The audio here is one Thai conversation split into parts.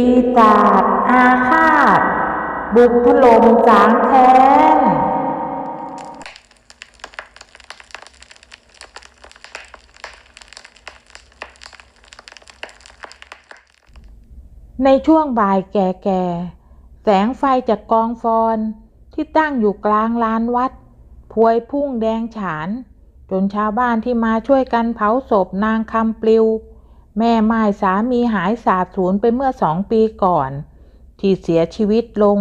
ปีศาจอาฆาต บุกถล่มสางแค้นในช่วงบ่ายแก่ๆ แสงไฟจากกองฟอนที่ตั้งอยู่กลางลานวัด พวยพุ่งแดงฉาน จนชาวบ้านที่มาช่วยกันเผาศพนางคำปลิว แม่ไม้สามีหายสาบสูญไปเมื่อสองปีก่อน ที่เสียชีวิตลง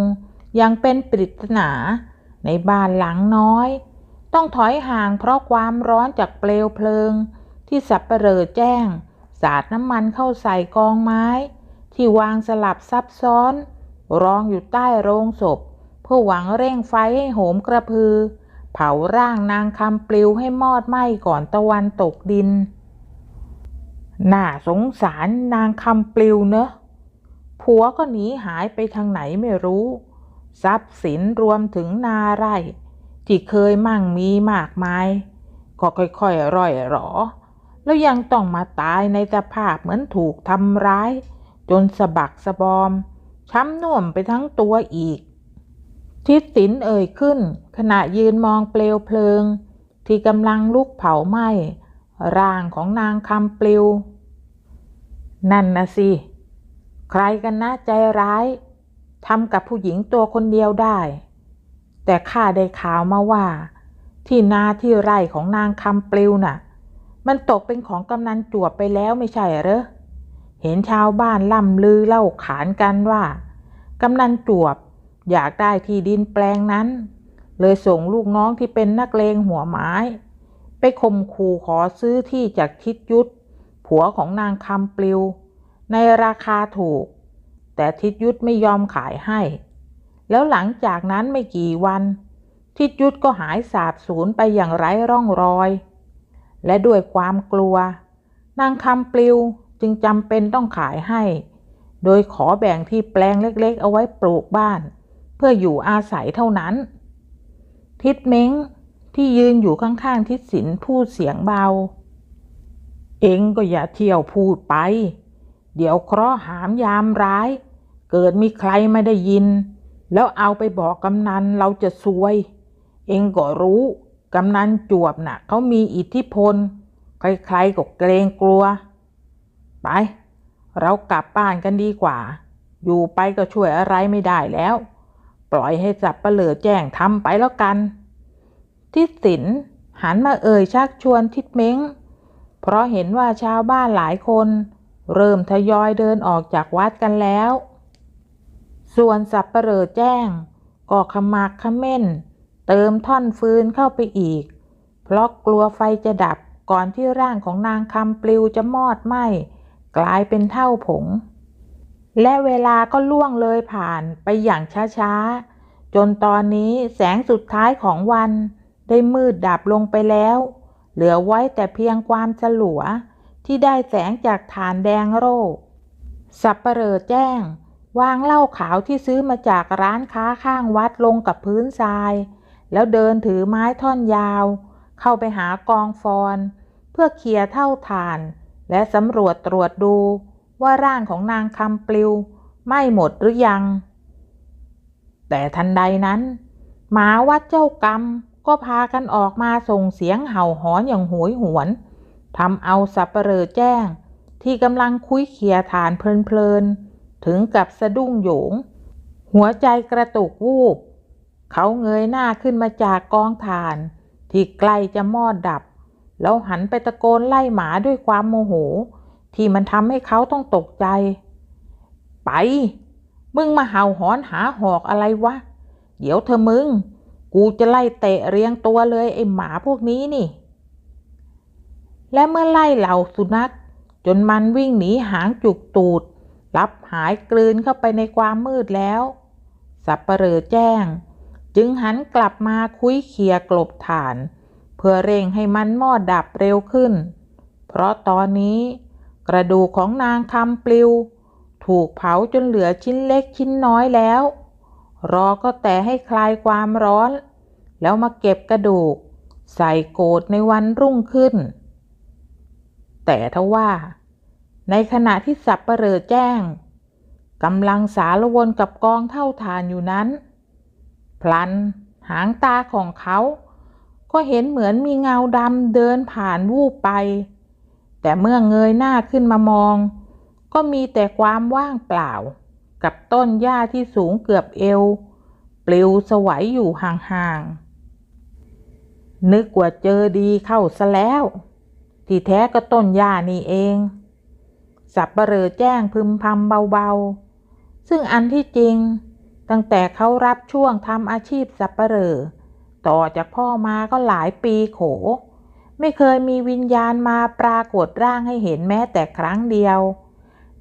ยังเป็นปริศนาในบ้านหลังน้อย ต้องถอยห่างเพราะความร้อนจากเปลวเพลิง ที่สับเปลอแจ้ง สาดน้ำมันเข้าใส่กองไม้ ที่วางสลับซับซ้อน รองอยู่ใต้โรงศพ เพื่อหวังเร่งไฟให้โหมกระพือ เผาร่างนางคำปลิวให้มอดไหม้ก่อนตะวันตกดิน น่าสงสารนางคำปลิวเนอะผัวก็หนีหายไปทางไหนไม่รู้ ทรัพย์สินรวมถึงนาไร่ ที่เคยมั่งมีมากมาย ก็ค่อยๆร่อยหรอ แล้วยังต้องมาตายในสภาพเหมือนถูกทำร้าย จนสะบักสะบอม ช้ำน่วมไปทั้งตัวอีก ทิศสินเอ่ยขึ้น ขณะยืนมองเปลวเพลิง ที่กำลังลุกเผาไหม้ ร่างของนางคำปลิว นั่นนะสิ ใครกันนะใจร้ายทำกับผู้หญิงตัวคนเดียวได้ แต่ข้าได้ข่าวมาว่า ที่นาที่ไร่ของนางคำปลิวน่ะ มันตกเป็นของกำนันจวบไปแล้วไม่ใช่เหรอ เห็นชาวบ้านล่ำลือเล่าขานกันว่ากำนันจวบอยากได้ที่ดินแปลงนั้น เลยส่งลูกน้องที่เป็นนักเลงหัวไม้ ข่มขู่ขอซื้อที่จากทิศยุทธผัวของนางคำปลิว ในราคาถูก แต่ทิศยุทธไม่ยอมขายให้ แล้วหลังจากนั้นไม่กี่วัน ทิศยุทธก็หายสาบสูญไปอย่างไร้ร่องรอย และด้วยความกลัว นางคำปลิวจึงจำเป็นต้องขายให้ โดยขอแบ่งที่แปลงเล็กๆ เอาไว้ปลูกบ้าน เพื่ออยู่อาศัยเท่านั้น ทิศเม้ง ที่ยืนอยู่ข้างๆทิศสินพูดเสียงเบา เองก็อย่าเที่ยวพูดไป เดี๋ยวเคราะห์หามยามร้าย เกิดมีใครไม่ได้ยิน แล้วเอาไปบอกกำนันเราจะซวย เองก็รู้กำนันจวบน่ะเขามีอิทธิพล ใครๆก็เกรงกลัว ไป เรากลับบ้านกันดีกว่า อยู่ไปก็ช่วยอะไรไม่ได้แล้ว ปล่อยให้จับเปลือแจ้งทำไปแล้วกัน ทิศสินหันมาเอ่ยชักชวนทิศเม้ง เพราะเห็นว่าชาวบ้านหลายคน เริ่มทยอยเดินออกจากวัดกันแล้ว ส่วนสับเปลอแจ้งก็ขมักขม้น เติมท่อนฟืนเข้าไปอีก เพราะกลัวไฟจะดับก่อนที่ร่างของนางคำปลิวจะมอดไหม้กลายเป็นเท่าผง และเวลาก็ล่วงเลยผ่านไปอย่างช้าๆ จนตอนนี้แสงสุดท้ายของวัน ได้มืดดับลงไปแล้ว เหลือไว้แต่เพียงความสลัว ที่ได้แสงจากฐานแดงโร่สับปเปลอแจ้ง วางเหล้าขาวที่ซื้อมาจากร้านค้าข้างวัดลงกับพื้นทราย แล้วเดินถือไม้ท่อนยาว เข้าไปหากองฟอน เพื่อเคลียเท่าฐาน และสำรวจตรวจดูว่าร่างของนางคำปลิวไม่หมดหรือยัง แต่ทันใดนั้น หมาวัดเจ้ากรรม ก็พากันออกมาส่งเสียงเห่าหอนอย่างโหยหวนทำเอาสับเปลอแจ้ง ที่กำลังคุยเขียฐานเพลินๆ ถึงกับสะดุ้งโหยง หัวใจกระตุกวูบ เขาเงยหน้าขึ้นมาจากกองถ่าน ที่ใกล้จะมอดดับ แล้วหันไปตะโกนไล่หมาด้วยความโมโห ที่มันทำให้เขาต้องตกใจ ไป มึงมาเห่าหอนหาหอกอะไรวะ เดี๋ยวเธอมึง กูจะไล่เตะเรียงตัวเลยไอ้หมาพวกนี้นี่ และเมื่อไล่เหล่าสุนัข จนมันวิ่งหนีหางจุกตูด รับหายกลืนเข้าไปในความมืดแล้ว สับเปลอแจ้ง จึงหันกลับมาคุยเคียกลบฐาน เพื่อเร่งให้มันมอดดับเร็วขึ้น เพราะตอนนี้ กระดูกของนางคำปลิว ถูกเผาจนเหลือชิ้นเล็กชิ้นน้อยแล้ว รอก็แต่ให้คลายความร้อน แล้วมาเก็บกระดูก ใส่โกดในวันรุ่งขึ้น แต่ทว่า ในขณะที่สับปะเรอแจ้งกำลังสารวนกับกองเท่าฐานอยู่นั้น พลันหางตาของเขา ก็เห็นเหมือนมีเงาดำเดินผ่านวูบไป แต่เมื่อเงยหน้าขึ้นมามอง ก็มีแต่ความว่างเปล่า กับต้นหญ้าที่สูงเกือบเอว ปลิวสวัยอยู่ห่างๆ นึกว่าเจอดีเข้าซะแล้ว ที่แท้ก็ต้นหญ้านี่เอง สับเปลอแจ้งพึมพำเบาๆ ซึ่งอันที่จริง ตั้งแต่เขารับช่วงทำอาชีพสับเปลอต่อจากพ่อมาก็หลายปีโข ไม่เคยมีวิญญาณมาปรากฏร่างให้เห็นแม้แต่ครั้งเดียว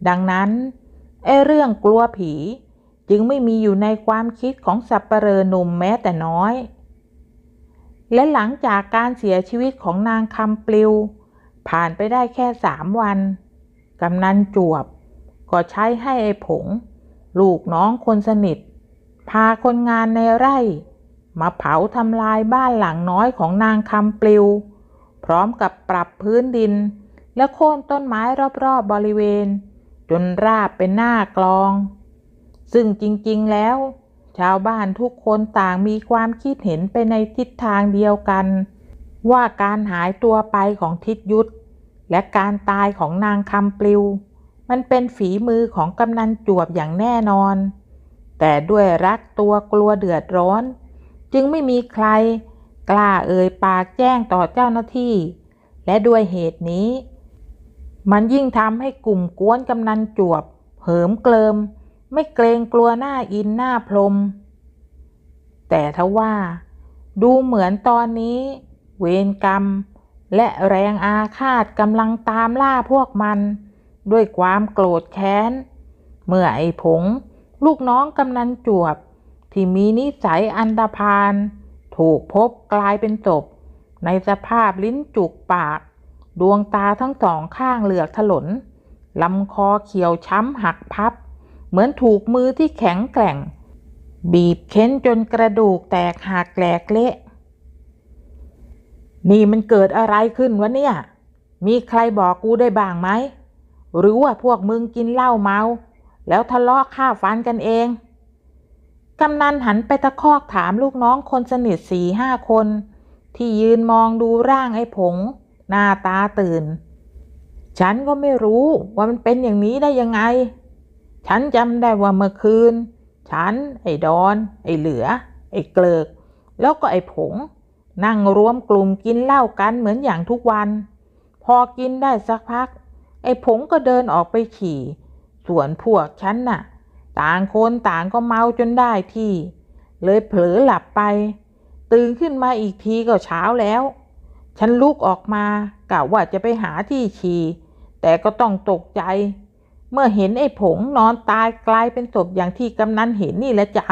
ดังนั้น ไอ้เรื่องกลัวผี จึงไม่มีอยู่ในความคิดของสับเปลอหนุ่มแม้แต่น้อย และหลังจากการเสียชีวิตของนางคำปลิว ผ่านไปได้แค่สามวัน กำนันจวบ ก็ใช้ให้ไอ้ผง ลูกน้องคนสนิท พาคนงานในไร่ มาเผาทำลายบ้านหลังน้อยของนางคำปลิว พร้อมกับปรับพื้นดิน และโค่นต้นไม้รอบๆบบริเวณ จนราบเป็นหน้ากลอง ซึ่งจริงๆแล้ว ชาวบ้านทุกคนต่างมีความคิดเห็นไปในทิศทางเดียวกัน ว่าการหายตัวไปของทิศยุทธและการตายของนางคำปลิว มันเป็นฝีมือของกำนันจวบอย่างแน่นอน แต่ด้วยรักตัวกลัวเดือดร้อน จึงไม่มีใคร กล้าเอ่ยปากแจ้งต่อเจ้าหน้าที่ และด้วยเหตุนี้ มันยิ่งทำให้กลุ่มกวนกำนันจวบ เหิมเกลิม ไม่เกรงกลัวหน้าอินหน้าพรม แต่ทว่า ดูเหมือนตอนนี้ เวรกรรม และแรงอาฆาตกำลังตามล่าพวกมัน ด้วยความโกรธแค้น เมื่อไอ้ผง ลูกน้องกำนันจวบ ที่มีนิสัยอันดพาลถูกพบกลายเป็นศพในสภาพลิ้นจุกปาก ดวงตาทั้งสองข้างเหลือกถลนลำคอเขียวช้ำหักพับ เหมือนถูกมือที่แข็งแกร่ง บีบเค้นจนกระดูกแตกหักแหลกเละ นี่มันเกิดอะไรขึ้นวะเนี่ย มีใครบอกกูได้บ้างไหม หรือว่าพวกมึงกินเหล้าเมา แล้วทะเลาะฆ่าฟันกันเอง กำนันหันไปตะคอกถามลูกน้องคนสนิทสี่ห้าคน ที่ยืนมองดูร่างไอ้ผง หน้าตาตื่น ฉันก็ไม่รู้ว่ามันเป็นอย่างนี้ได้ยังไง ฉันจำได้ว่าเมื่อคืน ฉัน ไอ้ดอน ไอ้เหลือ ไอ้เกลิก แล้วก็ไอ้ผง นั่งรวมกลุ่มกินเหล้ากันเหมือนอย่างทุกวัน พอกินได้สักพัก ไอ้ผงก็เดินออกไปขี่ ส่วนพวกฉันน่ะ ต่างคนต่างก็เมาจนได้ที่ เลยเผลอหลับไป ตื่นขึ้นมาอีกทีก็เช้าแล้ว ฉันลุกออกมากะว่าจะไปหาที่ฉี่แต่ก็ต้องตกใจ เมื่อเห็นไอ้ผงนอนตายกลายเป็นศพอย่างที่กำนันเห็นนี่แหละจ้ะ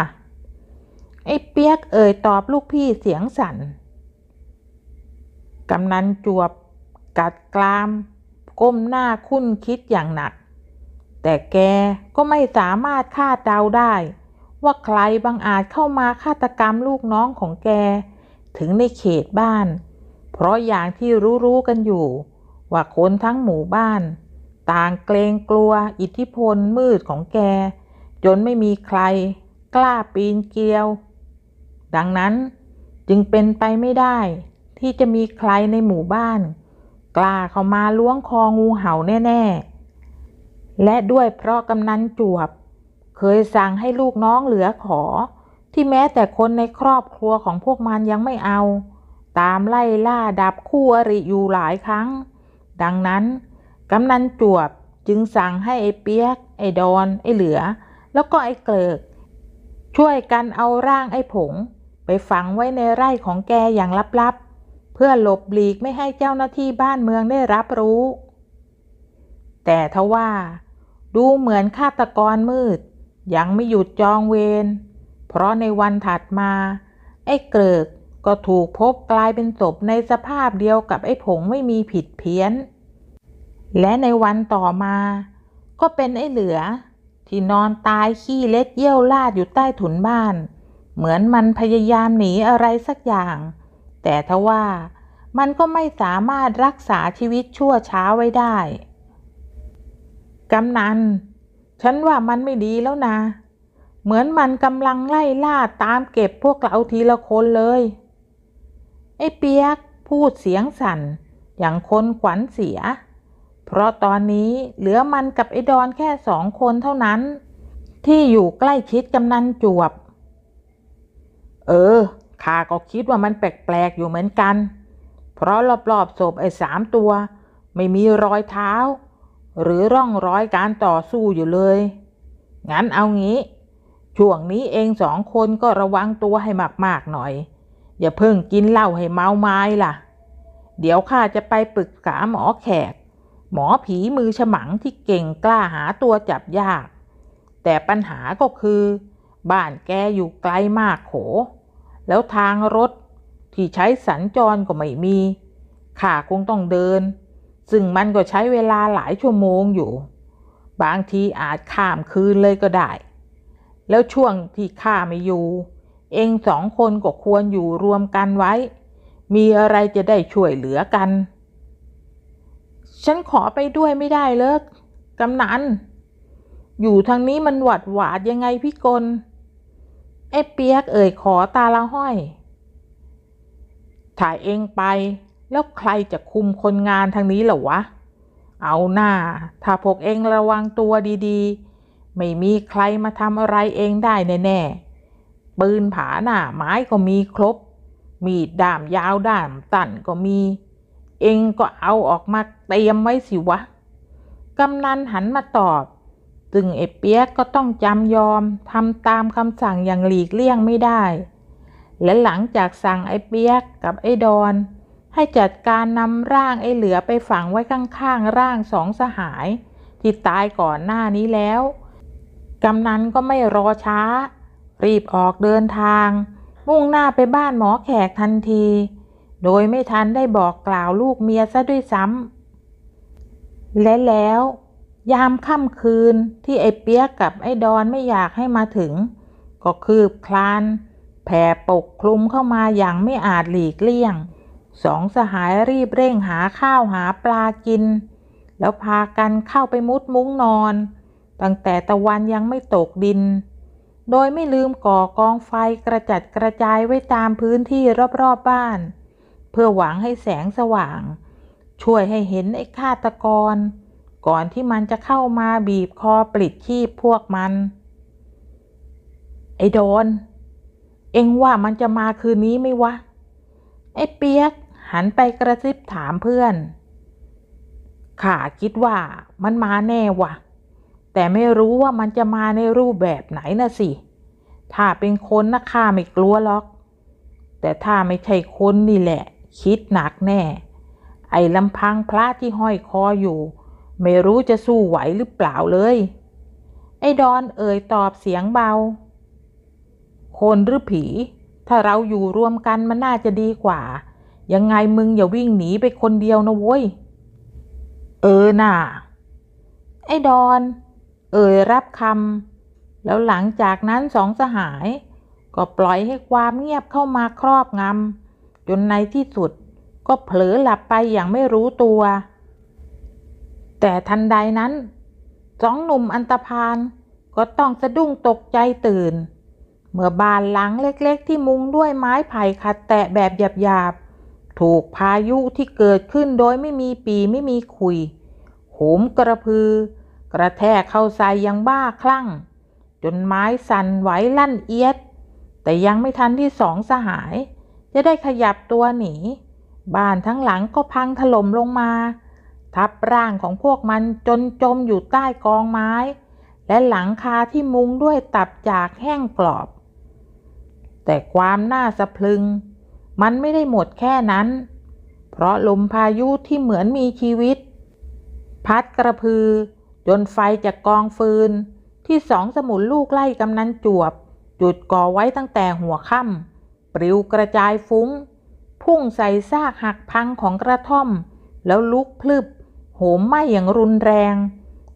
ไอ้เปียกเอ่ยตอบลูกพี่เสียงสั่นกำนันจวบ กัดกราม ก้มหน้าคุ้นคิดอย่างหนัก แต่แกก็ไม่สามารถคาดเดาได้ ว่าใครบางอาจเข้ามาฆาตกรรมลูกน้องของแก ถึงในเขตบ้าน เพราะอย่างที่รู้ๆกันอยู่ ว่าคนทั้งหมู่บ้าน ต่างเกรงกลัวอิทธิพลมืดของแก จนไม่มีใคร กล้าปีนเกลียว ดังนั้นจึงเป็นไปไม่ได้ ที่จะมีใครในหมู่บ้าน กล้าเข้ามาล้วงคองูเห่าแน่ ๆ และด้วยเพราะกำนันจวบ เคยสั่งให้ลูกน้องเหลือขอ ที่แม้แต่คนในครอบครัวของพวกมันยังไม่เอา ตามไล่ล่าดับคู่อริอยู่หลายครั้ง ดังนั้นกำนันจวบจึงสั่งให้ไอ้เปียก ไอ้ดอน ไอ้เหลือ แล้วก็ไอ้เกลิก ช่วยกันเอาร่างไอ้ผง ไปฝังไว้ในไร่ของแกอย่างลับๆ เพื่อหลบหลีกไม่ให้เจ้าหน้าที่บ้านเมืองได้รับรู้ แต่ทว่า ดูเหมือนฆาตกรมืด ยังไม่หยุดจองเวร เพราะในวันถัดมา ไอ้เกลิก ก็ถูกพบกลายเป็นศพในสภาพเดียวกับไอ้ผงไม่มีผิดเพี้ยน และในวันต่อมา ก็เป็นไอ้เหลือ ที่นอนตายขี้เล็ดเยี่ยวลาดอยู่ใต้ถุนบ้าน เหมือนมันพยายามหนีอะไรสักอย่าง แต่ทว่ามันก็ไม่สามารถรักษาชีวิตชั่วช้าไว้ได้ กำนัน ฉันว่ามันไม่ดีแล้วนะ เหมือนมันกำลังไล่ล่าตามเก็บพวกเราทีละคนเลย ไอ้เปียกพูดเสียงสั่น อย่างคนขวัญเสีย เพราะตอนนี้เหลือมันกับไอ้ดอนแค่สองคนเท่านั้น ที่อยู่ใกล้ชิดกำนันจวบ เออข้าก็คิดว่ามันแปลกๆอยู่เหมือนกัน เพราะรอบๆศพไอ้สามตัว ไม่มีรอยเท้า หรือร่องรอยการต่อสู้อยู่เลย งั้นเอางี้ ช่วงนี้เองสองคนก็ระวังตัวให้มากๆหน่อย อย่าเพิ่งกินเหล้าให้เมาไม้ล่ะ เดี๋ยวข้าจะไปปรึกษาหมอแขก หมอผีมือฉมังที่เก่งกล้าหาตัวจับยาก แต่ปัญหาก็คือ บ้านแกอยู่ไกลมากโข แล้วทางรถที่ใช้สัญจรก็ไม่มี ข้าคงต้องเดิน ซึ่งมันก็ใช้เวลาหลายชั่วโมงอยู่ บางทีอาจข้ามคืนเลยก็ได้ แล้วช่วงที่ข้าไม่อยู่ เองสองคนก็ควรอยู่รวมกันไว้ มีอะไรจะได้ช่วยเหลือกัน ฉันขอไปด้วยไม่ได้เลิกกำนัน อยู่ทางนี้มันหวัดหวาดยังไงพี่กลไอ้เปียกเอ่ยขอตาละห้อย ถ่ายเองไปแล้วใครจะคุมคนงานทางนี้เหรอวะ เอาหน้า ถ้าพวกเองระวังตัวดีๆ ไม่มีใครมาทำอะไรเองได้แน่ๆ ปืนผาหน้าไม้ก็มีครบ มีดด้ามยาวด้ามตันก็มี เองก็เอาออกมาเตรียมไว้สิวะ กำนันหันมาตอบซึ่งไอเปียกก็ต้องจำยอมทำตามคำสั่งอย่างหลีกเลี่ยงไม่ได้ และหลังจากสั่งไอเปียกกับไอดอน ให้จัดการนำร่างไอเหลือไปฝังไว้ข้างๆร่างสองสหาย ที่ตายก่อนหน้านี้แล้ว กำนันก็ไม่รอช้า รีบออกเดินทาง มุ่งหน้าไปบ้านหมอแขกทันที โดยไม่ทันได้บอกกล่าวลูกเมียซะด้วยซ้ำและแล้ว ยามค่ำคืนที่ไอ้เปียกกับไอ้ดอนไม่อยากให้มาถึง ก็คืบคลานแผ่ปกคลุมเข้ามาอย่างไม่อาจหลีกเลี่ยง สองสหายรีบเร่งหาข้าวหาปลากิน แล้วพากันเข้าไปมุดมุ้งนอน ตั้งแต่ตะวันยังไม่ตกดิน โดยไม่ลืมก่อกองไฟกระจัดกระจายไว้ตามพื้นที่รอบๆบบ้าน เพื่อหวังให้แสงสว่าง ช่วยให้เห็นไอ้ฆาตกร ก่อนที่มันจะเข้ามาบีบคอปลิดชีพพวกมัน ไอ้โดน เอ็งว่ามันจะมาคืนนี้ไหมวะ ไอ้เปียกหันไปกระซิบถามเพื่อนข้าคิดว่ามันมาแน่วะ แต่ไม่รู้ว่ามันจะมาในรูปแบบไหนนะสิ ถ้าเป็นคนนะข้าไม่กลัวหรอก แต่ถ้าไม่ใช่คนนี่แหละ คิดหนักแน่ ไอ้ลำพังพระที่ห้อยคออยู่ ไม่รู้จะสู้ไหวหรือเปล่าเลย ไอ้ดอนเอ่ยตอบเสียงเบา คนหรือผี ถ้าเราอยู่รวมกันมันน่าจะดีกว่า ยังไงมึงอย่าวิ่งหนีไปคนเดียวนะเว้ย เออน่ะไอ้ดอน เอ่ยรับคำแล้วหลังจากนั้นสองสหาย ก็ปล่อยให้ความเงียบเข้ามาครอบงำจนในที่สุดก็เผลอหลับไปอย่างไม่รู้ตัว แต่ทันใดนั้นสองหนุ่มอันตพานก็ต้องสะดุ้งตกใจตื่น เมื่อบานหลังเล็กๆ ที่มุงด้วยไม้ไผ่ขัดแตะแบบหยาบๆ ถูกพายุที่เกิดขึ้นโดยไม่มีปีไม่มีขุยโหมกระพือ กระแทกเข้าใส่ยังบ้าคลั่ง จนไม้สั่นไหวลั่นเอียด แต่ยังไม่ทันที่สองสหาย จะได้ขยับตัวหนี บ้านทั้งหลังก็พังถล่มลงมา ทับร่างของพวกมันจนจมอยู่ใต้กองไม้ และหลังคาที่มุงด้วยตับจากแห้งกรอบ แต่ความน่าสะพรึง มันไม่ได้หมดแค่นั้น เพราะลมพายุที่เหมือนมีชีวิต พัดกระพือ จนไฟจากกองฟืน ที่สองสมุนลูกไล่กำนันจวบ จุดก่อไว้ตั้งแต่หัวค่ำปลิวกระจายฟุ้ง พุ่งใส่ซากหักพังของกระท่อม แล้วลุกพลึบ โหมไหม้อย่างรุนแรง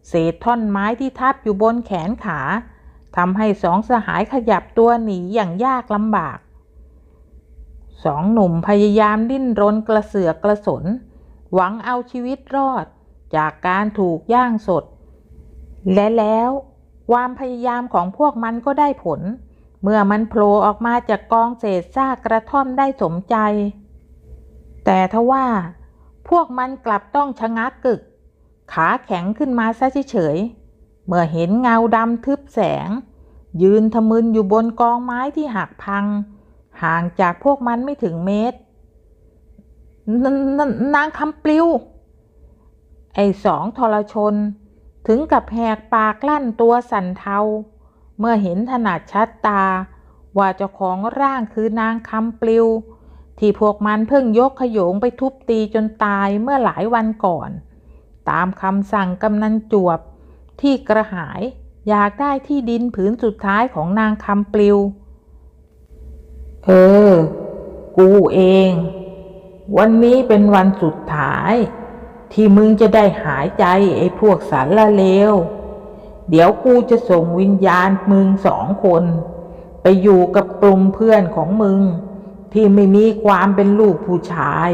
เศษท่อนไม้ที่ทับอยู่บนแขนขาทำให้สองสหายขยับตัวหนีอย่างยากลำบากสองหนุ่มพยายามดิ้นรนกระเสือกกระสน หวังเอาชีวิตรอด จากการถูกย่างสด และแล้วความพยายามของพวกมันก็ได้ผล เมื่อมันโผล่ออกมาจากกองเศษซากกระท่อมได้สมใจ แต่ทว่า พวกมันกลับต้องชะงักกึก ขาแข็งขึ้นมาซะเฉยเมื่อเห็นเงาดำทึบแสง ยืนทะมึนอยู่บนกองไม้ที่หักพัง ห่างจากพวกมันไม่ถึงเมตรนนนางคำปลิว ไอ้สองทรชน ถึงกับแหกปากลั่นตัวสั่นเทา เมื่อเห็นถนัดชัดตา ว่าเจ้าของร่างคือนางคำปลิว ที่พวกมันเพิ่งยกขโยงไปทุบตีจนตายเมื่อหลายวันก่อน ตามคำสั่งกำนันจวบ ที่กระหายอยากได้ที่ดินผืนสุดท้ายของนางคำปลิว เออ กูเอง วันนี้เป็นวันสุดท้าย ที่มึงจะได้หายใจไอ้พวกสารละเลว เดี๋ยวกูจะส่งวิญญาณมึงสองคน ไปอยู่กับกลุ่มเพื่อนของมึง ที่ไม่มีความเป็นลูกผู้ชาย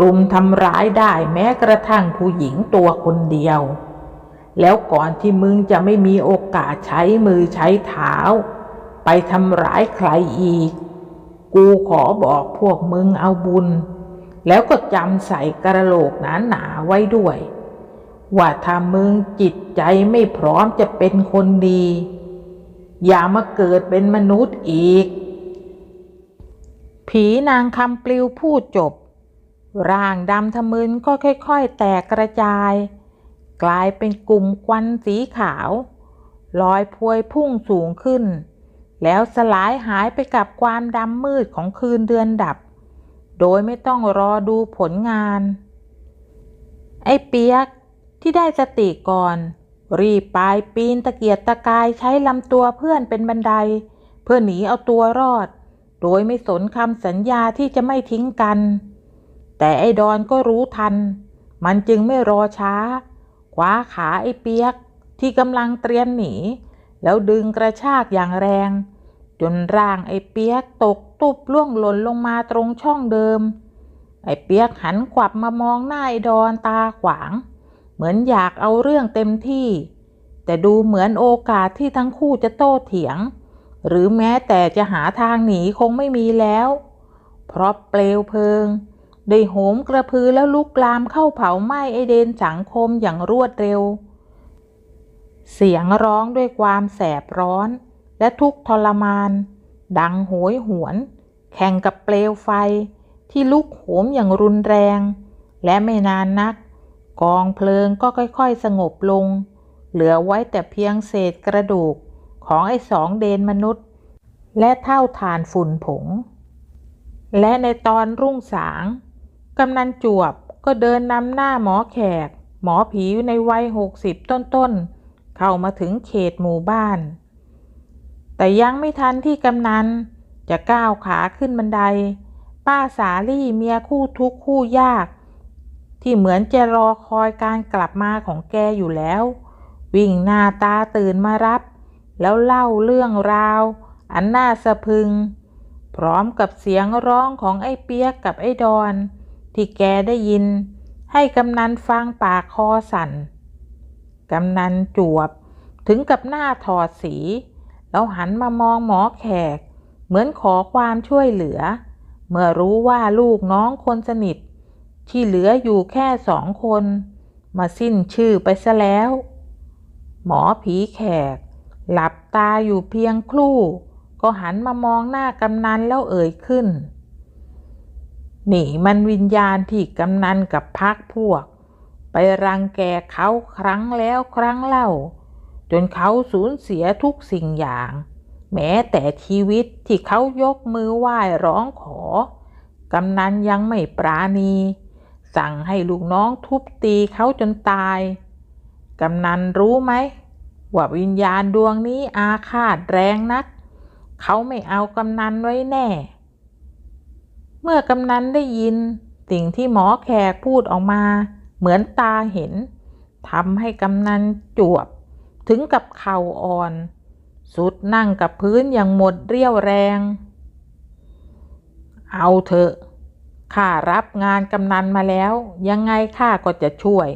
รุมทำร้ายได้แม้กระทั่งผู้หญิงตัวคนเดียว แล้วก่อนที่มึงจะไม่มีโอกาสใช้มือใช้เท้า ไปทำร้ายใครอีก กูขอบอกพวกมึงเอาบุญ แล้วก็จำใส่กระโหลกหนาหนาๆไว้ด้วย ว่าถ้ามึงจิตใจไม่พร้อมจะเป็นคนดี อย่ามาเกิดเป็นมนุษย์อีก ผีนางคำปลิวพูดจบ ร่างดำทะมึนก็ค่อยๆ แตกกระจาย กลายเป็นกลุ่มควันสีขาว ลอยพวยพุ่งสูงขึ้น แล้วสลายหายไปกับความดำมืดของคืนเดือนดับ โดยไม่ต้องรอดูผลงาน ไอ้เปียกที่ได้สติก่อน รีบไปปีนตะเกียกตะกายใช้ลำตัวเพื่อนเป็นบันได เพื่อหนีเอาตัวรอด โดยไม่สนคำสัญญาที่จะไม่ทิ้งกัน แต่ไอ้ดอนก็รู้ทัน มันจึงไม่รอช้าคว้าขาไอ้เปียกที่กำลังเตรียมหนี แล้วดึงกระชากอย่างแรง จนร่างไอ้เปียกตกตุบล่วงหล่นลงมาตรงช่องเดิม ไอ้เปียกหันขวับมามองหน้าไอ้ดอนตาขวาง เหมือนอยากเอาเรื่องเต็มที่ แต่ดูเหมือนโอกาสที่ทั้งคู่จะโต้เถียง หรือแม้แต่จะหาทางหนีคงไม่มีแล้ว เพราะเปลวเพลิง ได้โหมกระพือแล้วลุกลามเข้าเผาไหม้ไอเดนสังคมอย่างรวดเร็ว เสียงร้องด้วยความแสบร้อน และทุกทรมาน ดังโหยหวน แข่งกับเปลวไฟที่ลุกโหมอย่างรุนแรง และไม่นานนัก กองเพลิงก็ค่อยๆ สงบลง เหลือไว้แต่เพียงเศษกระดูกของไอ้สองเดนมนุษย์ และเท่าฐานฝุ่นผง และในตอนรุ่งสางกำนันจวบก็เดินนำหน้าหมอแขก หมอผีในวัยหกสิบต้นๆ เข้ามาถึงเขตหมู่บ้าน แต่ยังไม่ทันที่กำนัน จะก้าวขาขึ้นบันได ป้าสาลี่เมียคู่ทุกคู่ยาก ที่เหมือนจะรอคอยการกลับมาของแกอยู่แล้ว วิ่งหน้าตาตื่นมารับ แล้วเล่าเรื่องราว อันน่าสะพึง พร้อมกับเสียงร้องของไอ้เปียกกับไอ้ดอน ที่แกได้ยิน ให้กำนันฟังปากคอสั่นกำนันจวบถึงกับหน้าถอดสี แล้วหันมามองหมอแขก เหมือนขอความช่วยเหลือ เมื่อรู้ว่าลูกน้องคนสนิท ที่เหลืออยู่แค่สองคน มาสิ้นชื่อไปซะแล้ว หมอผีแขก หลับตาอยู่เพียงครู่ ก็หันมามองหน้ากำนันแล้วเอ่ยขึ้นนี่มันวิญญาณที่กำนันกับพักพวก ไปรังแกเขาครั้งแล้วครั้งเล่า จนเขาสูญเสียทุกสิ่งอย่าง แม้แต่ชีวิตที่เขายกมือไหว้ร้องขอกำนันยังไม่ปราณี สั่งให้ลูกน้องทุบตีเขาจนตาย กำนันรู้ไหมว่าวิญญาณดวงนี้อาฆาตแรงนัก เขาไม่เอากำนันไว้แน่ เมื่อกำนันได้ยิน สิ่งที่หมอแขกพูดออกมา เหมือนตาเห็นทำให้กำนันจวบ ถึงกับเข่าอ่อน สุดนั่งกับพื้นอย่างหมดเรี่ยวแรง เอาเถอะข้ารับงานกำนันมาแล้ว ยังไงข้าก็จะช่วย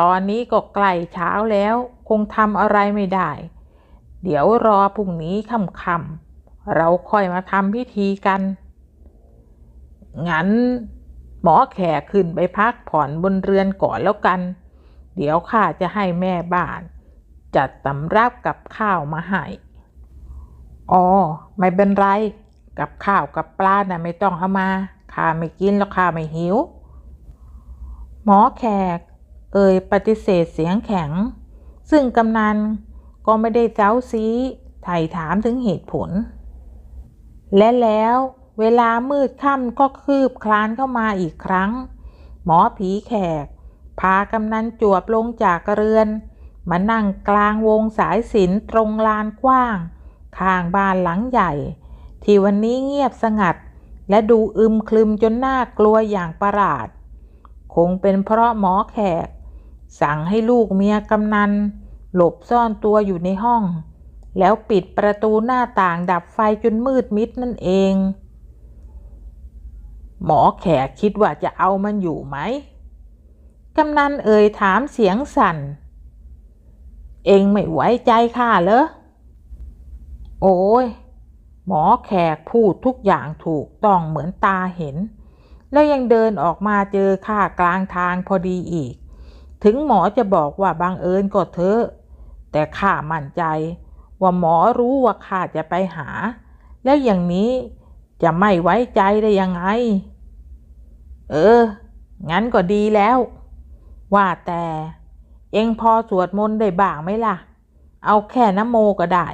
ตอนนี้ก็ใกล้เช้าแล้ว คงทำอะไรไม่ได้ เดี๋ยวรอพรุ่งนี้ค่ำๆเราค่อยมาทำพิธีกัน งั้นหมอแขกขึ้นไปพักผ่อนบนเรือนก่อนแล้วกัน เดี๋ยวข้าจะให้แม่บ้าน จัดสำรับกับข้าวมาให้ อ๋อ ไม่เป็นไร กับข้าวกับปลาน่ะไม่ต้องเอามา ข้าไม่กินแล้วข้าไม่หิว หมอแขก เอ่ยปฏิเสธเสียงแข็ง ซึ่งกำนันก็ไม่ได้เจ้าซีไถ่ถามถึงเหตุผล และแล้วเวลามืดค่ำก็คืบคลานเข้ามาอีกครั้ง หมอผีแขก พากำนันจวบลงจากเรือน มานั่งกลางวงสายสินตรงลานกว้าง ข้างบ้านหลังใหญ่ ที่วันนี้เงียบสงัด และดูอึมคลึมจนน่ากลัวอย่างประหลาด คงเป็นเพราะหมอแขก สั่งให้ลูกเมียกำนัน หลบซ่อนตัวอยู่ในห้อง แล้วปิดประตูหน้าต่างดับไฟจนมืดมิดนั่นเอง หมอแขกคิดว่าจะเอามันอยู่ไหมกำนันเอ่ยถามเสียงสั่น เองไม่ไว้ใจข้าเหรอ โอ้ย หมอแขกพูดทุกอย่างถูกต้องเหมือนตาเห็น แล้วยังเดินออกมาเจอข้ากลางทางพอดีอีก ถึงหมอจะบอกว่าบังเอิญก็เถอะ แต่ข้ามั่นใจ ว่าหมอรู้ว่าข้าจะไปหา แล้วอย่างนี้จะไม่ไว้ใจได้ยังไง เออ งั้นก็ดีแล้ว ว่าแต่ เองพอสวดมนต์ได้บ้างไหมล่ะ เอาแค่น้ำโมก็ได้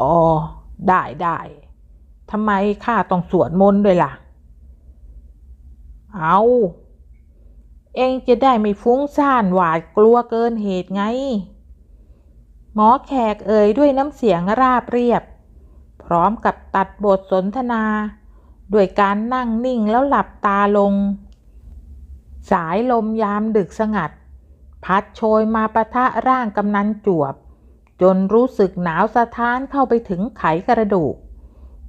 อ๋อ ได้ได้ทำไมข้าต้องสวดมนต์ด้วยล่ะ เอา เองจะได้ไม่ฟุ้งซ่านหวาดกลัวเกินเหตุไง หมอแขกเอ่ยด้วยน้ำเสียงราบเรียบ พร้อมกับตัดบทสนทนา ด้วยการนั่งนิ่งแล้วหลับตาลง สายลมยามดึกสงัด พัดโชยมาประทะร่างกำนันจวบ จนรู้สึกหนาวสะท้านเข้าไปถึงไขกระดูก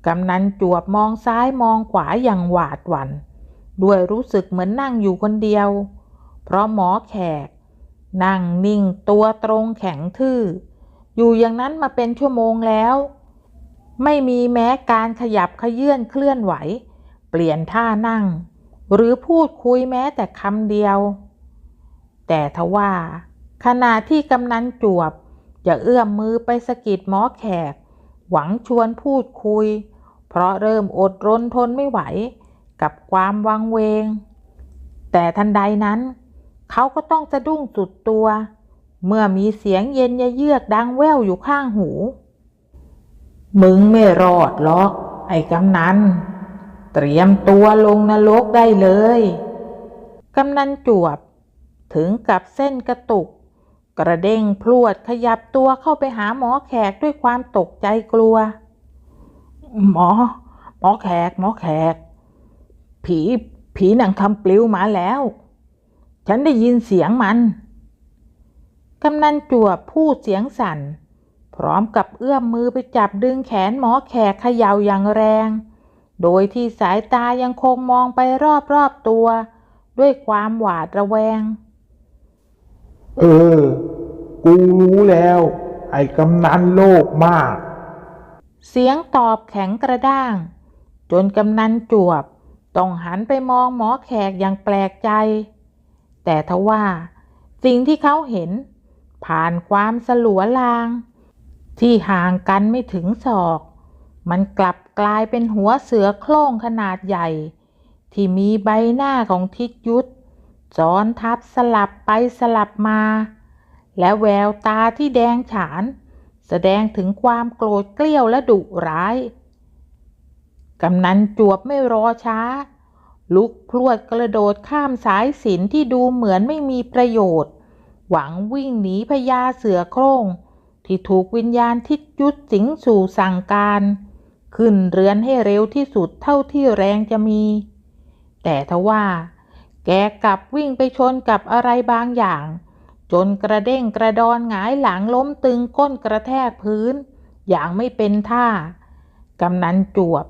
กำนันจวบมองซ้ายมองขวาอย่างหวาดหวัน่นด้วยรู้สึกเหมือนนั่งอยู่คนเดียว เพราะหมอแขก นั่งนิ่งตัวตรงแข็งทื่อ อยู่อย่างนั้นมาเป็นชั่วโมงแล้ว ไม่มีแม้การขยับขยื่นเคลื่อนไหว เปลี่ยนท่านั่ง หรือพูดคุยแม้แต่คำเดียว แต่ทว่า ขณะที่กำนันจวบ จะเอื้อมมือไปสกิดหมอแขก หวังชวนพูดคุย เพราะเริ่มอดรนทนไม่ไหว กับความวังเวง แต่ทันใดนั้น เขาก็ต้องสะดุ้งสุดตัว เมื่อมีเสียงเย็นเยือกดังแว่วอยู่ข้างหู มึงไม่รอดหรอก ไอ้กำนันเตรียมตัวลงนรกได้เลย กำนันจวบ ถึงกับเส้นกระตุก กระเด้งพลวดขยับตัวเข้าไปหาหมอแขกด้วยความตกใจกลัว หมอ หมอแขก หมอแขก ผีผีนางคำปลิวมาแล้ว ฉันได้ยินเสียงมันกำนันจวบพูดเสียงสั่น พร้อมกับเอื้อมมือไปจับดึงแขนหมอแขกเขย่าอย่างแรง โดยที่สายตายังคงมองไปรอบๆตัว ด้วยความหวาดระแวง เออ กูรู้แล้ว ไอ้กำนันโลกมาก เสียงตอบแข็งกระด้าง จนกำนันจวบ ต้องหันไปมองหมอแขกอย่างแปลกใจ แต่ทว่าสิ่งที่เขาเห็น ผ่านความสลัวลาง ที่ห่างกันไม่ถึงศอก มันกลับกลายเป็นหัวเสือโคร่งขนาดใหญ่ ที่มีใบหน้าของทิศยุทธ ซ้อนทับสลับไปสลับมา และแววตาที่แดงฉาน แสดงถึงความโกรธเกลี้ยวและดุร้าย กำนันจวบไม่รอช้า ลุกพรวดกระโดดข้ามสายสินที่ดูเหมือนไม่มีประโยชน์ หวังวิ่งหนีพญาเสือโคร่ง ที่ถูกวิญญาณทิศยุทธสิงสู่สั่งการ ขึ้นเรือนให้เร็วที่สุดเท่าที่แรงจะมี แต่ทว่า แกกลับวิ่งไปชนกับอะไรบางอย่าง จนกระเด้งกระดอนหงายหลังล้มตึงก้นกระแทกพื้น อย่างไม่เป็นท่า กำนันจวบ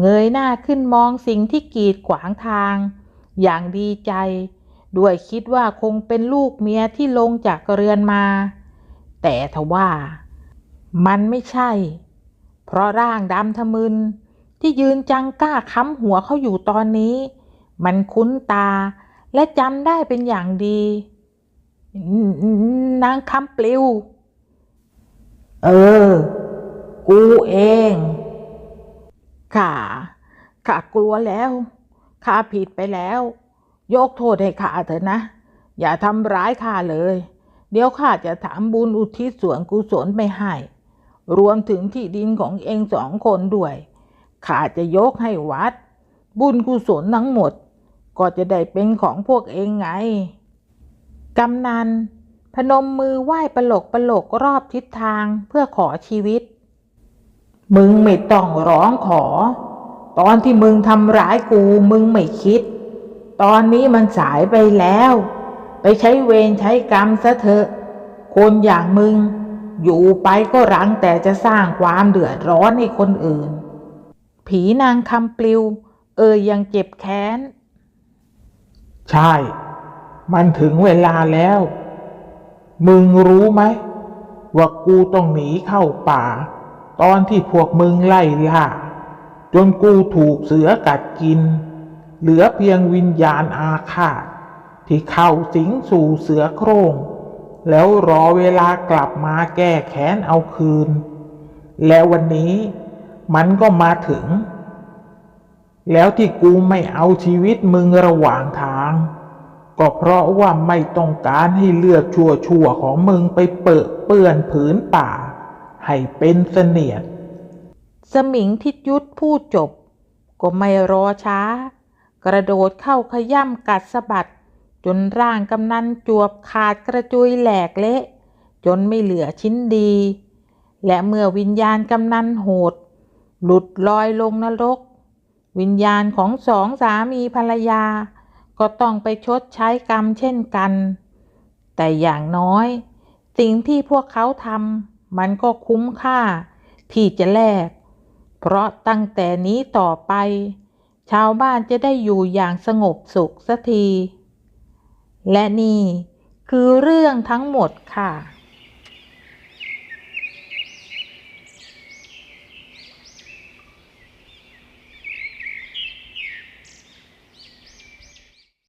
เงยหน้าขึ้นมองสิ่งที่กีดขวางทาง อย่างดีใจ ด้วยคิดว่าคงเป็นลูกเมียที่ลงจากเรือนมา แต่ทว่า มันไม่ใช่ เพราะร่างดำทะมึนที่ยืนจังก้าค้ำหัวเขาอยู่ตอนนี้ มันคุ้นตา และจำได้เป็นอย่างดีนนางคำปลิว เออ กูเองข้าข้ากลัวแล้วข้าผิดไปแล้ว ยกโทษให้ข้าเถอะนะ อย่าทำร้ายข้าเลย เดี๋ยวข้าจะถามบุญอุทิศส่วนกุศลไปให้ รวมถึงที่ดินของเองสองคนด้วยข้าจะยกให้วัด บุญกุศลทั้งหมด ก็จะได้เป็นของพวกเองไง กำนัน พนมมือไหว้ปลกปลกรอบทิศทางเพื่อขอชีวิต มึงไม่ต้องร้องขอ ตอนที่มึงทำร้ายกูมึงไม่คิด ตอนนี้มันสายไปแล้ว ไปใช้เวรใช้กรรมซะเถอะ คนอย่างมึง อยู่ไปก็รังแต่จะสร้างความเดือดร้อนให้คนอื่น ผีนางคำปลิว เอ่ยยังเจ็บแค้น ใช่ มันถึงเวลาแล้ว มึงรู้ไหม ว่ากูต้องหนีเข้าป่า ตอนที่พวกมึงไล่ล่า จนกูถูกเสือกัดกิน เหลือเพียงวิญญาณอาฆาต ที่เข้าสิงสู่เสือโคร่งแล้วรอเวลากลับมาแก้แค้นเอาคืน แล้ววันนี้มันก็มาถึง แล้วที่กูไม่เอาชีวิตมึงระหว่างทาง ก็เพราะว่าไม่ต้องการให้เลือดชั่วชั่วของมึงไปเปิดเปื้อนผืนป่า ให้เป็นเสนียด สมิงทิดยุทธพูดจบ ก็ไม่รอช้า กระโดดเข้าขย่ำกัดสะบัด จนร่างกำนันจวบขาดกระจุยแหลกเละ จนไม่เหลือชิ้นดี และเมื่อวิญญาณกำนันโหด หลุดลอยลงนรก วิญญาณของสองสามีภรรยา ก็ต้องไปชดใช้กรรมเช่นกัน แต่อย่างน้อย สิ่งที่พวกเขาทำมันก็คุ้มค่าที่จะแลก เพราะตั้งแต่นี้ต่อไป ชาวบ้านจะได้อยู่อย่างสงบสุขสักที และนี่คือเรื่องทั้งหมดค่ะ